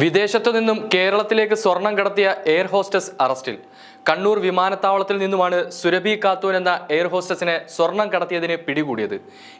വിദേശത്തു നിന്നും കേരളത്തിലേക്ക് സ്വർണം കടത്തിയ എയർ ഹോസ്റ്റസ് അറസ്റ്റിൽ. കണ്ണൂർ വിമാനത്താവളത്തിൽ നിന്നുമാണ് സുരഭി ഖാത്തൂൻ എന്ന എയർ ഹോസ്റ്റസിനെ സ്വർണം കടത്തിയതിന് പിടികൂടിയത്.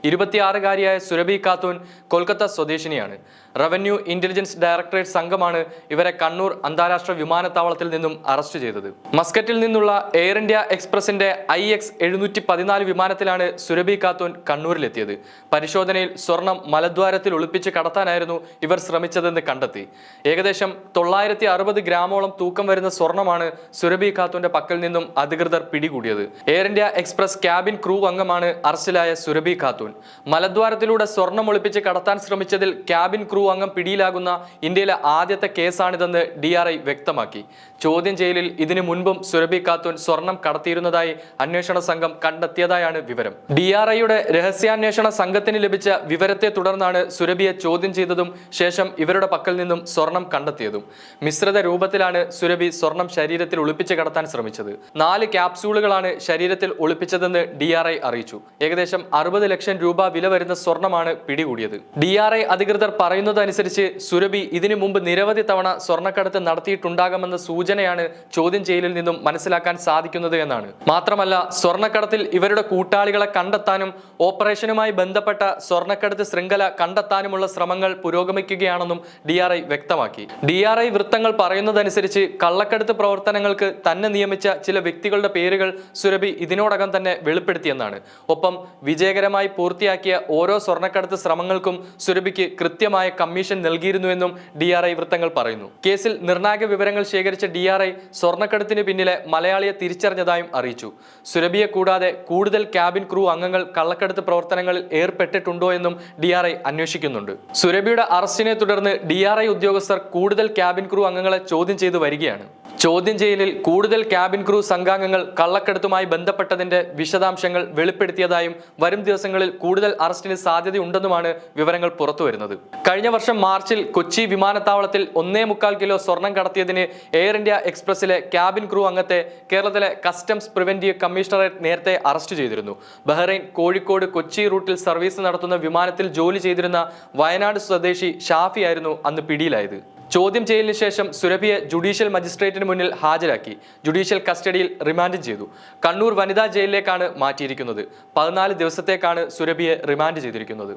ഇരുപത്തിയാറുകാരിയായ സുരഭി ഖാത്തൂൻ കൊൽക്കത്ത സ്വദേശിനിയാണ്. റവന്യൂ ഇന്റലിജൻസ് ഡയറക്ടറേറ്റ് സംഘമാണ് ഇവരെ കണ്ണൂർ അന്താരാഷ്ട്ര വിമാനത്താവളത്തിൽ നിന്നും അറസ്റ്റ് ചെയ്തത്. മസ്കറ്റിൽ നിന്നുള്ള എയർ ഇന്ത്യ എക്സ്പ്രസിന്റെ ഐ എക്സ് എഴുന്നൂറ്റി പതിനാല് വിമാനത്തിലാണ് സുരഭി ഖാത്തൂൻ കണ്ണൂരിലെത്തിയത്. പരിശോധനയിൽ സ്വർണം മലദ്വാരത്തിൽ ഒളിപ്പിച്ച് കടത്താനായിരുന്നു ഇവർ ശ്രമിച്ചതെന്ന് കണ്ടെത്തി. ഏകദേശം തൊള്ളായിരത്തി അറുപത് ഗ്രാമോളം തൂക്കം വരുന്ന സ്വർണമാണ് സുരഭി ഖാത്തൂന്റെ പക്കൽ നിന്നും അധികൃതർ പിടികൂടിയത്. Air India express cabin crew അംഗമാണ് അറസ്റ്റിലായ സുരഭി ഖാത്തൂൻ. മലദ്വാരത്തിലൂടെ സ്വർണം ഒളിപ്പിച്ച് കടത്താൻ ശ്രമിച്ചതിൽ ക്യാബിൻ ക്രൂ അംഗം പിടിയിലാകുന്ന ഇന്ത്യയിലെ ആദ്യത്തെ കേസാണിതെന്ന് ഡി ആർ ഐ വ്യക്തമാക്കി. ചോദ്യം ചെയ്യലിൽ ഇതിനു മുൻപും സുരഭി ഖാത്തൂൻ സ്വർണം കടത്തിയിരുന്നതായി അന്വേഷണ സംഘം കണ്ടെത്തിയതായാണ് വിവരം. ഡി ആർ ഐയുടെ രഹസ്യാന്വേഷണ സംഘത്തിന് ലഭിച്ച വിവരത്തെ തുടർന്നാണ് സുരഭിയെ ചോദ്യം ചെയ്തതും ശേഷം ഇവരുടെ പക്കൽ നിന്നും സ്വർണം കണ്ടെത്തിയതും മിശ്രിത രൂപത്തിലാണ് സുരഭി സ്വർണം ശരീരത്തിൽ ഒളിപ്പിച്ച് കടത്താൻ ശ്രമിച്ചത്. നാല് ക്യാപ്സ്യൂളുകളാണ് ശരീരത്തിൽ ഒളിപ്പിച്ചതെന്ന് ഡി ആർ ഐ അറിയിച്ചു. ഏകദേശം അറുപത് ലക്ഷം രൂപ വില വരുന്ന സ്വർണമാണ് പിടികൂടിയത്. ഡി ആർ ഐ അധികൃതർ പറയുന്നതനുസരിച്ച് സുരഭി ഇതിനു മുമ്പ് നിരവധി തവണ സ്വർണക്കടത്ത് നടത്തിയിട്ടുണ്ടാകാമെന്ന സൂചനയാണ് ചോദ്യം ചെയ്യലിൽ നിന്നും മനസ്സിലാക്കാൻ സാധിക്കുന്നത് എന്നാണ്. മാത്രമല്ല സ്വർണക്കടത്തിൽ ഇവരുടെ കൂട്ടാളികളെ കണ്ടെത്താനും ഓപ്പറേഷനുമായി ബന്ധപ്പെട്ട സ്വർണക്കടത്ത് ശൃംഖല കണ്ടെത്താനുമുള്ള ശ്രമങ്ങൾ പുരോഗമിക്കുകയാണെന്നും ഡി ഐ വ്യക്തമാക്കി. ഡി ആർ ഐ വൃത്തങ്ങൾ പറയുന്നതനുസരിച്ച് കള്ളക്കടത്ത് പ്രവർത്തനങ്ങൾക്ക് തന്നെ നിയമിച്ച ചില വ്യക്തികളുടെ പേരുകൾ സുരഭി ഇതിനോടകം തന്നെ വെളിപ്പെടുത്തിയെന്നാണ്. ഒപ്പം വിജയകരമായി പൂർത്തിയാക്കിയ ഓരോ സ്വർണക്കടത്ത് ശ്രമങ്ങൾക്കും സുരഭിക്ക് കൃത്യമായ കമ്മീഷൻ നൽകിയിരുന്നുവെന്നും ഡി ആർ ഐ വൃത്തങ്ങൾ പറയുന്നു. കേസിൽ നിർണായക വിവരങ്ങൾ ശേഖരിച്ച ഡി ആർ ഐ സ്വർണക്കടത്തിന് പിന്നിലെ മലയാളിയെ തിരിച്ചറിഞ്ഞതായും അറിയിച്ചു. സുരഭിയെ കൂടാതെ കൂടുതൽ ക്യാബിൻ ക്രൂ അംഗങ്ങൾ കള്ളക്കടത്ത് പ്രവർത്തനങ്ങളിൽ ഏർപ്പെട്ടിട്ടുണ്ടോ എന്നും ഡി ആർ ഐ അന്വേഷിക്കുന്നുണ്ട്. സുരഭിയുടെ അറസ്റ്റിനെ തുടർന്ന് ഡി ആർ ഐ ഉദ്യോഗസ്ഥർ കൂടുതൽ ക്യാബിൻ ക്രൂ അംഗങ്ങളെ ചോദ്യം ചെയ്തു വരികയാണ്. ചോദ്യം ചെയ്യലിൽ കൂടുതൽ ക്യാബിൻ ക്രൂ സംഘാംഗങ്ങൾ കള്ളക്കടത്തുമായി ബന്ധപ്പെട്ടതിന്റെ വിശദാംശങ്ങൾ വെളിപ്പെടുത്തിയതായും വരും ദിവസങ്ങളിൽ കൂടുതൽ അറസ്റ്റിന് സാധ്യതയുണ്ടെന്നുമാണ് വിവരങ്ങൾ പുറത്തുവരുന്നത് കഴിഞ്ഞ വർഷം മാർച്ചിൽ കൊച്ചി വിമാനത്താവളത്തിൽ ഒന്നേ മുക്കാൽ കിലോ സ്വർണം കടത്തിയതിന് എയർ ഇന്ത്യ എക്സ്പ്രസിലെ ക്യാബിൻ ക്രൂ അംഗത്തെ കേരളത്തിലെ കസ്റ്റംസ് പ്രിവെന്റീവ് കമ്മീഷണറേറ്റ് നേരത്തെ അറസ്റ്റ് ചെയ്തിരുന്നു. ബഹ്റൈൻ കോഴിക്കോട് കൊച്ചി റൂട്ടിൽ സർവീസ് നടത്തുന്ന വിമാനത്തിൽ ജോലി ചെയ്തിരുന്ന വയനാട് സ്വദേശി ഷാഫിയായിരുന്നു അന്ന് പിടിയിലായത്. ചോദ്യം ചെയ്യലിന് ശേഷം സുരഭിയെ ജുഡീഷ്യൽ മജിസ്ട്രേറ്റിന് മുന്നിൽ ഹാജരാക്കി. ജുഡീഷ്യൽ കസ്റ്റഡിയിൽ റിമാൻഡ് ചെയ്തു. കണ്ണൂർ വനിതാ ജയിലിലേക്കാണ് മാറ്റിയിരിക്കുന്നത്. പതിനാല് ദിവസത്തേക്കാണ് സുരഭിയെ റിമാൻഡ് ചെയ്തിരിക്കുന്നത്.